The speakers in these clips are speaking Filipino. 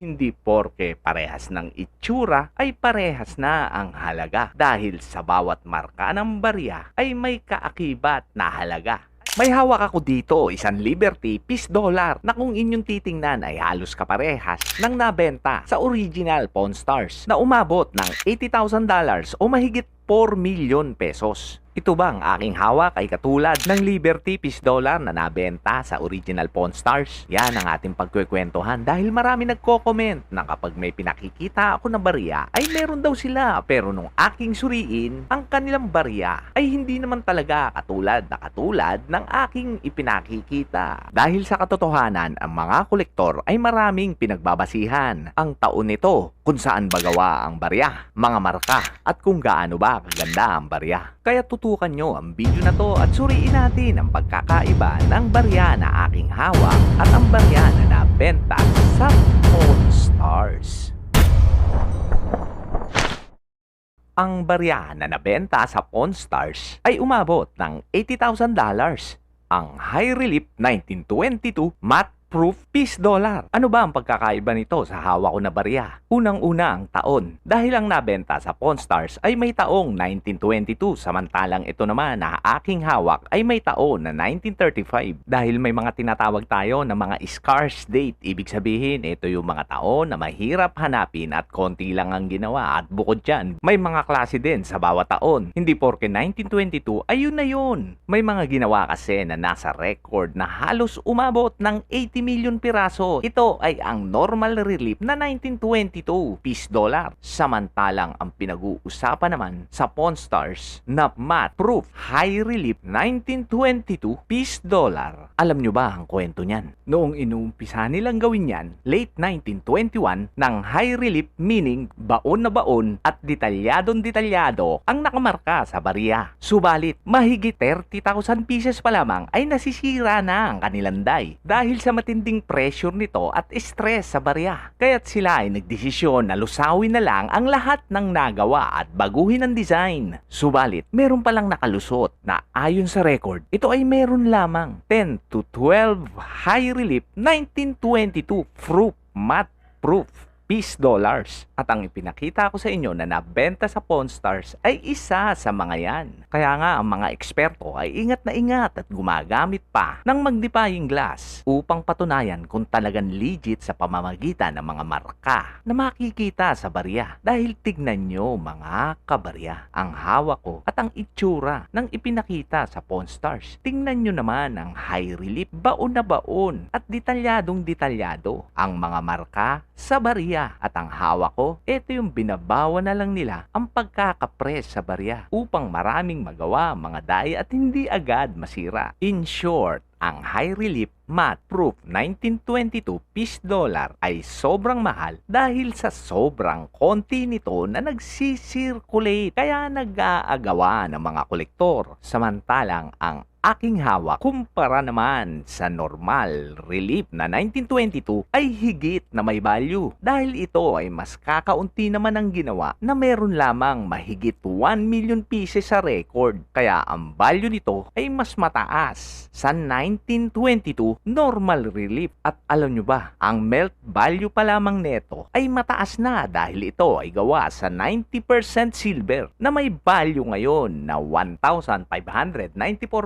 Hindi porke parehas ng itsura ay parehas na ang halaga dahil sa bawat marka ng barya ay may kaakibat na halaga. May hawak ako dito, isang Liberty Peace Dollar na kung inyong titingnan ay halos kaparehas ng nabenta sa original Pawn Stars na umabot ng $80,000 o mahigit 4 million pesos. Ito bang aking hawak ay katulad ng Liberty Peace Dollar na nabenta sa original Pawn Stars? Yan ang ating pagkukwentuhan dahil marami nagko-comment na kapag may pinakikita ako na barya ay meron daw sila pero nung aking suriin, ang kanilang barya ay hindi naman talaga katulad na katulad ng aking ipinakikita. Dahil sa katotohanan, ang mga kolektor ay maraming pinagbabasihan. Ang taon nito, kung saan ba gawa ang barya, mga marka, at kung gaano ba kaganda ang barya. Kaya tutukan nyo ang video na to at suriin natin ang pagkakaiba ng barya na aking hawak at ang barya na nabenta sa Pawn Stars. Ang barya na nabenta sa Pawn Stars ay umabot ng $80,000. Ang High Relief 1922 matte proof peace dollar. Ano ba ang pagkakaiba nito sa hawak ko na barya? Unang-una ang taon. Dahil ang nabenta sa Pawn Stars ay may taong 1922 samantalang ito naman na aking hawak ay may taon na 1935. Dahil may mga tinatawag tayo na mga scarce date. Ibig sabihin, ito yung mga taon na mahirap hanapin at konti lang ang ginawa. At bukod dyan, may mga klase din sa bawat taon. Hindi porke 1922, ayun na yun. May mga ginawa kasi na nasa record na halos umabot ng 80 million piraso. Ito ay ang normal relief na 1922 peace dollar. Samantalang ang pinag-uusapan naman sa Pawn Stars na matte proof high relief 1922 peace dollar. Alam nyo ba ang kwento niyan? Noong inuumpisa nilang gawin yan, late 1921, ng high relief meaning baon na baon at detalyadong detalyado ang nakamarka sa barya. Subalit, mahigit 30,000 pieces pa lamang ay nasisira na ang kanilang die dahil sa matinding pressure nito at stress sa barya. Kaya't sila ay nagdesisyon na lusawin na lang ang lahat ng nagawa at baguhin ang design. Subalit, meron palang nakalusot na ayon sa record, ito ay meron lamang 10 to 12 high relief 1922 proof matte proof peace dollars. At ang ipinakita ko sa inyo na nabenta sa Pawn Stars ay isa sa mga yan. Kaya nga ang mga eksperto ay ingat na ingat at gumagamit pa ng magnifying glass upang patunayan kung talagang legit sa pamamagitan ng mga marka na makikita sa barya. Dahil tignan nyo mga kabarya, ang hawak ko at ang itsura ng ipinakita sa Pawn Stars. Tingnan nyo naman ang high relief, baon na baon at detalyadong detalyado ang mga marka sa barya at ang hawak ko, ito yung binabawa na lang nila ang pagkakapres sa barya upang maraming magawa mga dye at hindi agad masira. In short, ang high relief matte proof 1922 peace dollar ay sobrang mahal dahil sa sobrang konti nito na nagsisirculate kaya nag-aagawa ng mga kolektor. Samantalang ang aking hawak kumpara naman sa normal relief na 1922 ay higit na may value. Dahil ito ay mas kakaunti naman ang ginawa na meron lamang mahigit 1 million pieces sa record. Kaya ang value nito ay mas mataas sa 1922 normal relief. At alam nyo ba ang melt value pa lamang neto ay mataas na dahil ito ay gawa sa 90% silver na may value ngayon na 1,594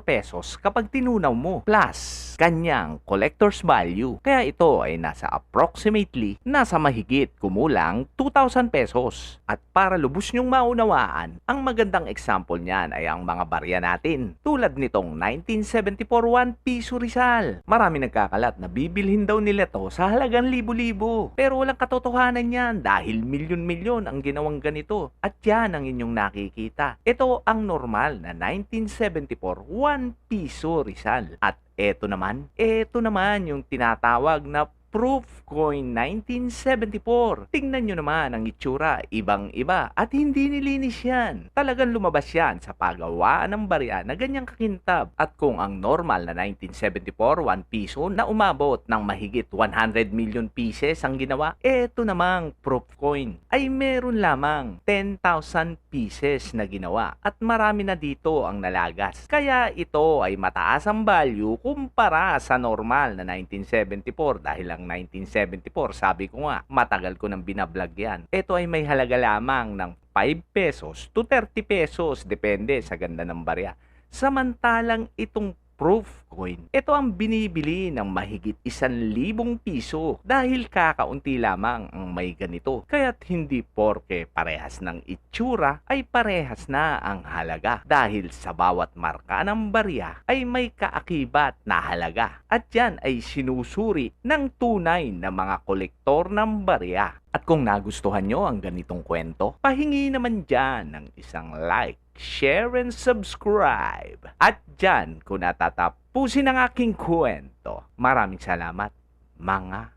pesos kapag tinunaw mo plus kanyang collector's value. Kaya ito ay nasa approximately nasa mahigit kumulang 2,000 pesos. At para lubos nyong maunawaan, ang magandang example niyan ay ang mga barya natin. Tulad nitong 1974 1 piso Rizal. Marami nagkakalat na bibilhin daw nila to sa halagang libo-libo. Pero walang katotohanan yan dahil milyon-milyon ang ginawang ganito. At yan ang inyong nakikita. Ito ang normal na 1974 1 piso Rizal. At eto naman, eto naman yung tinatawag na proof coin 1974. Tingnan nyo naman ang itsura, ibang-iba at hindi nilinis yan. Talagang lumabas yan sa pagawaan ng barya na ganyang kakintab. At kung ang normal na 1974 1 piso na umabot ng mahigit 100 million pieces ang ginawa, eto namang proof coin ay meron lamang 10,000 pieces na ginawa at marami na dito ang nalagas. Kaya ito ay mataas ang value kumpara sa normal na 1974 dahil ang taong 1974. Sabi ko nga, matagal ko nang binablog yan. Ito ay may halaga lamang ng 5 pesos to 30 pesos, depende sa ganda ng barya. Samantalang itong proof coin, ito ang binibili ng mahigit isan libong piso dahil kakaunti lamang ang may ganito. Kaya't hindi porke parehas ng itsura ay parehas na ang halaga dahil sa bawat marka ng barya ay may kaakibat na halaga at yan ay sinusuri ng tunay na mga kolektor ng barya. At kung nagustuhan nyo ang ganitong kwento, pahingi naman dyan ng isang like, share, and subscribe. At dyan ko natatapusin ang aking kwento. Maraming salamat, mga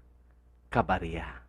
kabarya.